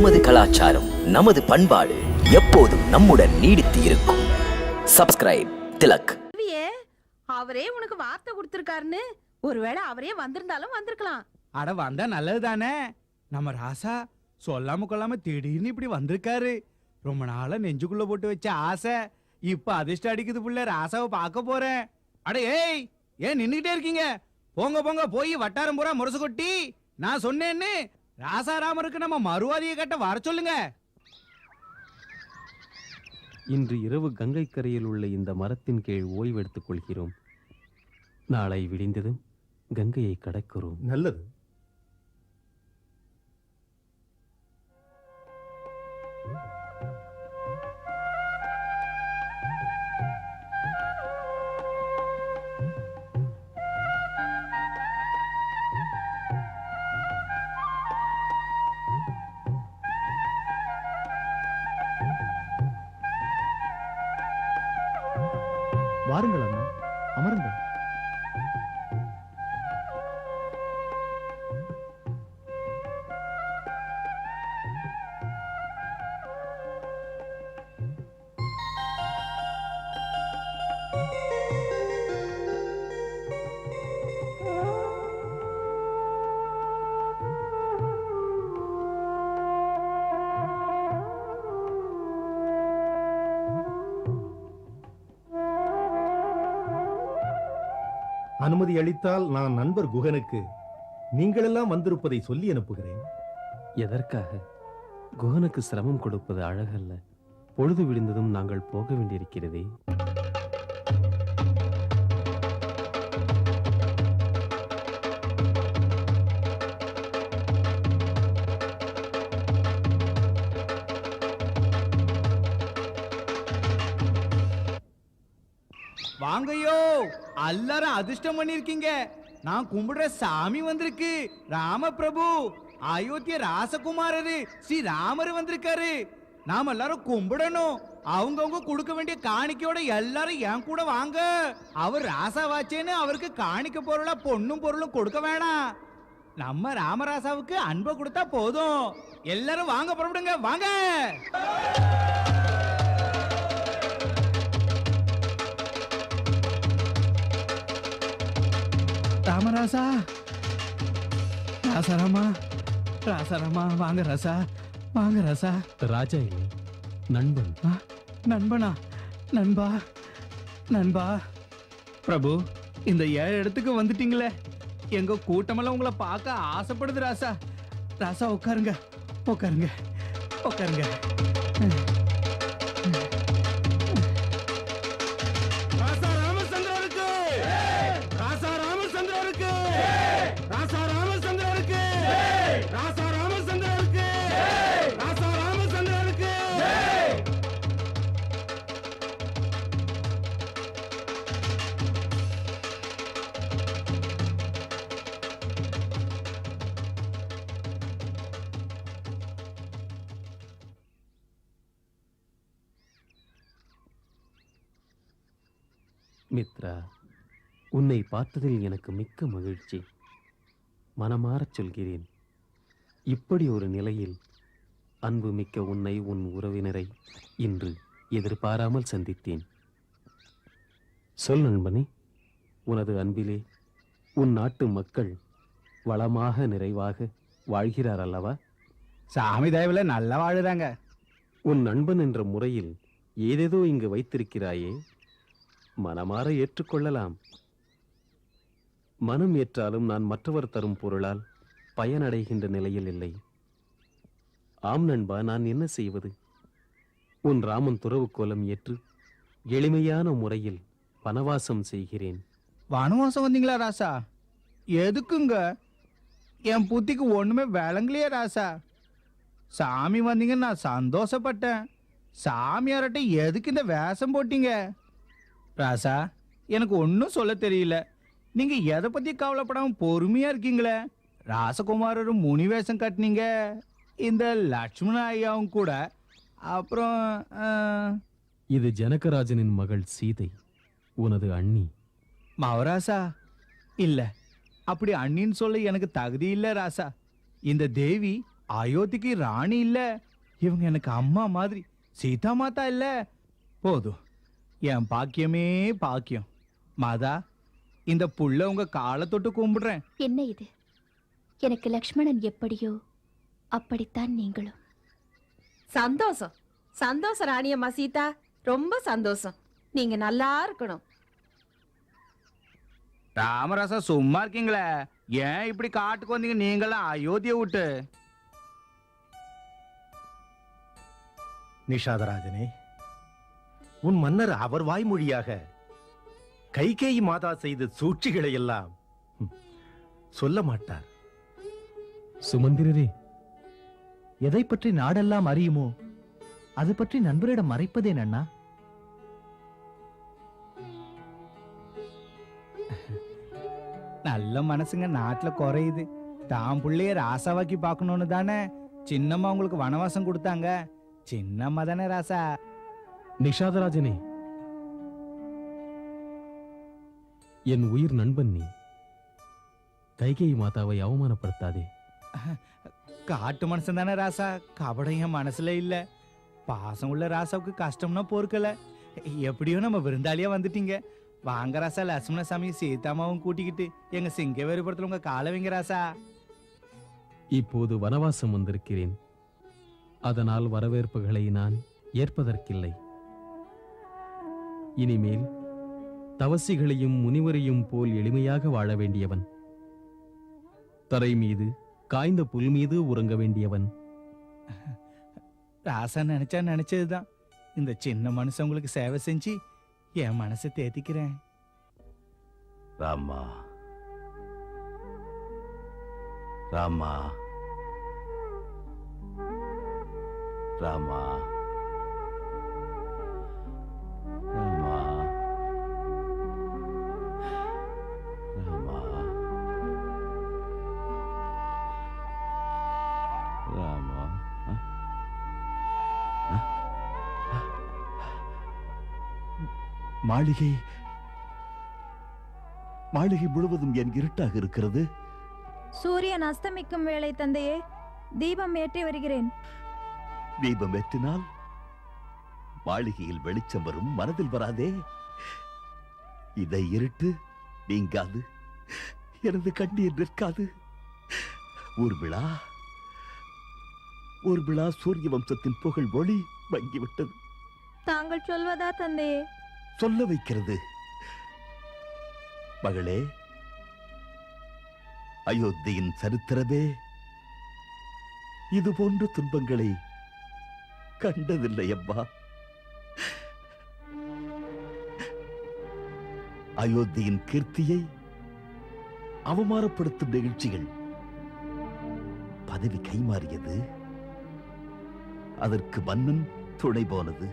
நமது கலாச்சாரம் நமது பண்பாடு எப்போதும் நம்முடன் நீடித்து இருக்கும். சப்ஸ்கிரைப் திலக். அவரே உனக்கு வார்த்தை கொடுத்திருக்காருன்னு. ஒருவேளை அவரே வந்திருந்தாலும் வந்திருக்கலாம். அட வந்தா நல்லது தானே நம்ம ராசா சொல்லாம கொள்ளாம திடீர்னு இப்படி வந்திருக்காரு. ரொம்ப நாளா நெஞ்சுக்குள்ள போட்டு வச்ச ஆசை. இப்ப அதிர்ஷ்டம் அடிக்குது புள்ள ராசாவை பார்க்க போறேன். அட ஏய் ஏன் நின்னுகிட்டே இருக்கீங்க? போங்க போங்க போய் வட்டாரம் பூரா முரசு கொட்டி. நான் சொன்னேன்னு ராசாராமருக்கு நம்ம மறுவாதியை கட்ட வர சொல்லுங்க. இன்று இரவு கங்கை கரையில் உள்ள இந்த மரத்தின் கீழ் ஓய்வெடுத்துக் கொள்கிறோம். நாளை விடிந்ததும் கங்கையை கடக்கிறோம். நல்லது. வாருங்கள் அண்ணா. அமருங்கள். அனுமதி அளித்தால் நான் நண்பர் குகனுக்கு நீங்களெல்லாம் வந்திருப்பதை சொல்லி அனுப்புகிறேன். எதற்காக? குகனுக்கு சிரமம் கொடுப்பது அழகல்ல. பொழுது விடிந்ததும் நாங்கள் போக வேண்டியிருக்கிறதே. வாங்கையோ எல்லாரும் அதிர்ஷ்டம் பண்ணிருக்கீங்க. நான் கும்பிடுற சாமி வந்திருக்கு ராமபிரபு. அயோத்திய ராசகுமாரரு ஸ்ரீ ராமர் வந்திருக்காரு. நாம எல்லாரும் கும்பிடணும். அவங்கவுங்க கொடுக்க வேண்டிய காணிக்கையோட எல்லாரும் என் கூட வாங்க. அவர் ராசாவாச்சேன்னு அவருக்கு காணிக்க பொருளா பொண்ணும் பொருளும் கொடுக்க வேணாம். நம்ம ராமராசாவுக்கு அன்பை கொடுத்தா போதும். எல்லாரும் வாங்க புறப்படுங்க வாங்க. ராமராசா ராசாராமா ராசாராமா வாங்க ராசா. வாங்க ராசா. ராஜா இல்லை நண்பன். ஆ, நண்பனா? நண்பா? நண்பா? பிரபு இந்த ஏழு இடத்துக்கு வந்துட்டீங்களே. எங்க கூட்டமெல்லாம் உங்களை பார்க்க ஆசைப்படுது ராசா. ராசா உட்காருங்க. உட்காருங்க. உட்காருங்க. மித்ரா உன்னை பார்த்ததில் எனக்கு மிக்க மகிழ்ச்சி. மனமாரச் சொல்கிறேன். இப்படி ஒரு நிலையில் அன்பு மிக்க உன்னை உன் உறவினரை இன்று எதிர்பாராமல் சந்தித்தேன். சொல் நண்பனே உனது அன்பிலே உன் நாட்டு மக்கள் வளமாக நிறைவாக வாழ்கிறார் அல்லவா? சாமி தயவுல நல்லா வாழுறாங்க. உன் நண்பன் என்ற முறையில் ஏதேதோ இங்கு வைத்திருக்கிறாயே மனமாற ஏற்றுக்கொள்ளலாம். மனம் ஏற்றாலும் நான் மற்றவர் தரும் பொருளால் பயனடைகின்ற நிலையில் இல்லை. ஆம் நண்பா நான் என்ன செய்வது? உன் ராமன் துறவு கோலம் ஏற்று எளிமையான முறையில் வனவாசம் செய்கிறேன். வனவாசம் வந்தீங்களா ராசா? எதுக்குங்க? என் புத்திக்கு ஒண்ணுமே விளங்கலையே ராசா. சாமி வந்தீங்கன்னு நான் சந்தோஷப்பட்டேன். சாமியார்ட்ட எதுக்கு இந்த வேஷம் போட்டீங்க? ராசா எனக்கு ஒன்றும் சொல்ல தெரியல. நீங்க எதை பத்தி கவலைப்படாம பொறுமையா இருக்கீங்களே? ராசகுமாரரும் முனி வேஷம் கட்டினீங்க. இந்த லட்சுமண ஐயாவும் கூட. அப்புறம் இது ஜனகராஜனின் மகள் சீதை உனது அண்ணி. மவராசா இல்ல. அப்படி அண்ணின்னு சொல்ல எனக்கு தகுதி இல்ல ராசா. இந்த தேவி அயோத்திக்கு ராணி இல்ல. இவங்க எனக்கு அம்மா மாதிரி சீதா மாதா இல்ல. போதும். என் பாக்கியமே பாக்கியம். மாதா இந்த புள்ள உங்க காலை தொட்டு கும்பிடுறேன். என்ன இது? எனக்கு லக்ஷ்மணன் எப்படியோ அப்படித்தான் நீங்களும். சந்தோஷம். சந்தோஷம் ராணியம்மா சீதா. ரொம்ப சந்தோஷம். நீங்க நல்லா இருக்கணும். ராமராசா சும்மா இருக்கீங்களே? ஏன் இப்படி காட்டுக்கு வந்தீங்க? நீங்களாம் அயோத்தியை விட்டு. நிஷாதராஜனே உன் மன்னர் அவர் வாய்மொழியாக கைகேயி மாதா செய்த சூழ்ச்சிகளை எல்லாம் சொல்ல மாட்டார். சுமந்திரரே எதை பற்றி நாடெல்லாம் அறியுமோ அது பற்றி நண்பரிடம் மறைப்பதேன் அண்ணா நல்ல மனசுங்க நாட்டுல குறையுது. தான் புள்ளைய ராசாவாக்கி பார்க்கணும்னு தானே சின்னம்மா உங்களுக்கு வனவாசம் கொடுத்தாங்க. சின்னம்மா தானே ராசா. நிஷாதராஜனே. என் உயிர் நண்பன் நீ. கைகேயி மாதாவை அவமானப்படுத்தாதே. காட்டு மனுஷன் தானே ராசா. கபடம் என் மனசுல இல்ல. பாசம் உள்ள ராசாவுக்கு கஷ்டம்னா பொறுக்கல. எப்படியோ நம்ம விருந்தாளியா வந்துட்டீங்க. வாங்க ராசா லட்சுமண சாமி சீதாமாவும் கூட்டிக்கிட்டு எங்க சிங்க வேறுபடுத்தல உங்க காலை வைங்க ராசா. இப்போது வனவாசம் வந்திருக்கிறேன். அதனால் வரவேற்புகளை நான் ஏற்பதற்கில்லை. இனிமேல் தவசிகளையும் முனிவரையும் போல் எளிமையாக வாழ வேண்டியவன். தரை மீது காய்ந்த புல் மீது உறங்க வேண்டியவன். ராசா நினைச்சா நினைச்சதுதான். இந்த சின்ன மனுஷன் உங்களுக்கு சேவை செஞ்சு என் மனசை தேத்திக்கிறேன். ராமா. ராமா. ராமா. ராமா மாளிகை மாளிகை முழுவதும் என் இருட்டாக இருக்கிறது. சூரியன் அஸ்தமிக்கும் வேளை தந்தையே தீபம் ஏற்றி வருகிறேன். தீபம் ஏற்றினால் மாளிகையில் வெளிச்சம் வரும் மனதில் வராதே. இதை இருட்டு நீங்காது. எனது கண்ணீர் நிற்காது. ஊர்விழா ஊர்விழா சூரிய வம்சத்தின் புகழ் ஒளி மங்கிவிட்டது. தாங்கள் சொல்வதா தந்தையே? சொல்ல வைக்கிறது. மகளே அயோத்தியின் சரித்திரமே இது போன்ற துன்பங்களை கண்டதில்லை அம்மா அயோத்தியின் கீர்த்தியை அவமானப்படுத்தும் நிகழ்ச்சிகள் பதவி கைமாறியது அதற்கு மன்னன் துணை போனது.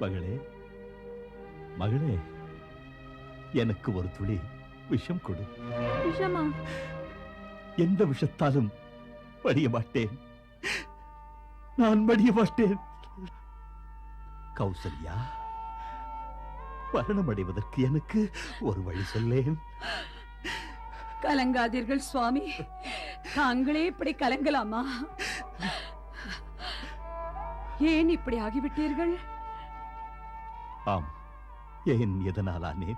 மகளே மகளே எனக்கு ஒரு துளி விஷம் கொடு. விஷமா? எந்த விஷத்தாலும் மடிய மாட்டேன். நான் மடிய மாட்டேன். கௌசல்யா மரணம் அடைவதற்கு எனக்கு ஒரு வழி சொல்லேன். கலங்காதீர்கள் சுவாமி. தாங்களே இப்படி கலங்கலாமா? ஏன் இப்படி ஆகிவிட்டீர்கள்? ஆம். ஏன் எதனாலானே?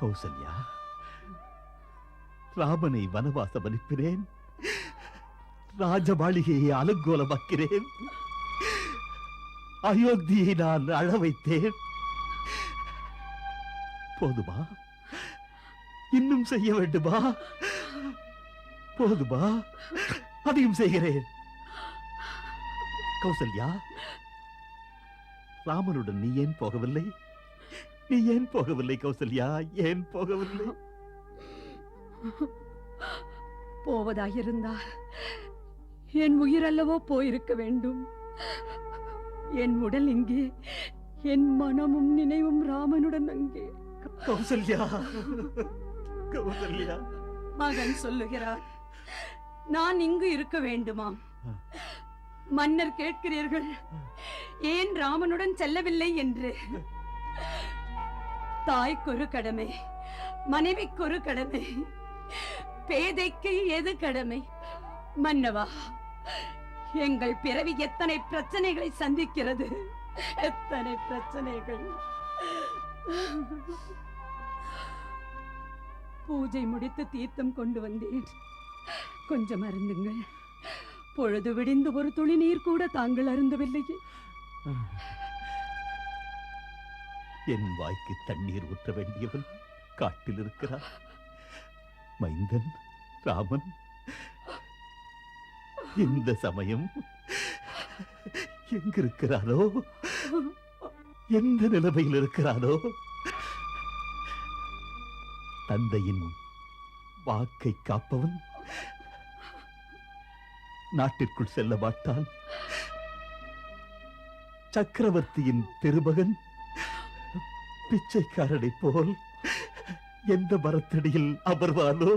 கௌசல்யா ராமனை வனவாசம் அனுப்பினேன். ராஜ அலங்கோலமாக்கிறேன். அயோத்தியை நான் அழ வைத்தேன் போதுமா? இன்னும் செய்ய வேண்டுமா? போதுமா? அதையும் செய்கிறேன். கௌசல்யா ராமனுடன் நீ ஏன் போகவில்லை? நீ ஏன் போகவில்லை கௌசல்யா? ஏன் போகவில்லை? போவதாயிருந்தால் என் உயிரல்லவோ போயிருக்க வேண்டும். என் உடல் இங்கே என் மனமும் நினைவும் ராமனுடன் அங்கே. கௌசல்யா கௌசல்யா. மகன் சொல்லுகிறார் நான் இங்கு இருக்க வேண்டுமாம். மன்னர் கேட்கிறீர்கள். ஏன் ராமனுடன் செல்லவில்லை என்று? தாய்க்கொரு கடமை மனைவிக்கொரு கடமை பேதைக்கு எது கடமை? மன்னவா எங்கள் பிறவி எத்தனை பிரச்சனைகளை சந்திக்கிறது? எத்தனை பிரச்சனைகள்? பூஜை முடித்து தீர்த்தம் கொண்டு வந்தேன். கொஞ்சம் அருந்துங்கள். பொழுது விடிந்து ஒரு துளி நீர் கூட தாங்கள் அருந்தவில்லையே. என் வாய்க்கு தண்ணீர் ஊற்ற வேண்டியவன் காட்டில் இருக்கிறார். மைந்தன் ராமன் இந்த சமயம் எங்கிருக்கிறாரோ எந்த நிலைமையில் இருக்கிறாரோ தந்தையின் வாக்கை காப்பவன் நாட்டிற்குள் செல்ல மாட்டான். சக்கரவர்த்தியின் திருமகன் பிச்சைக்காரனைப் போல் எந்த மரத்தடியில் அமர்வானோ?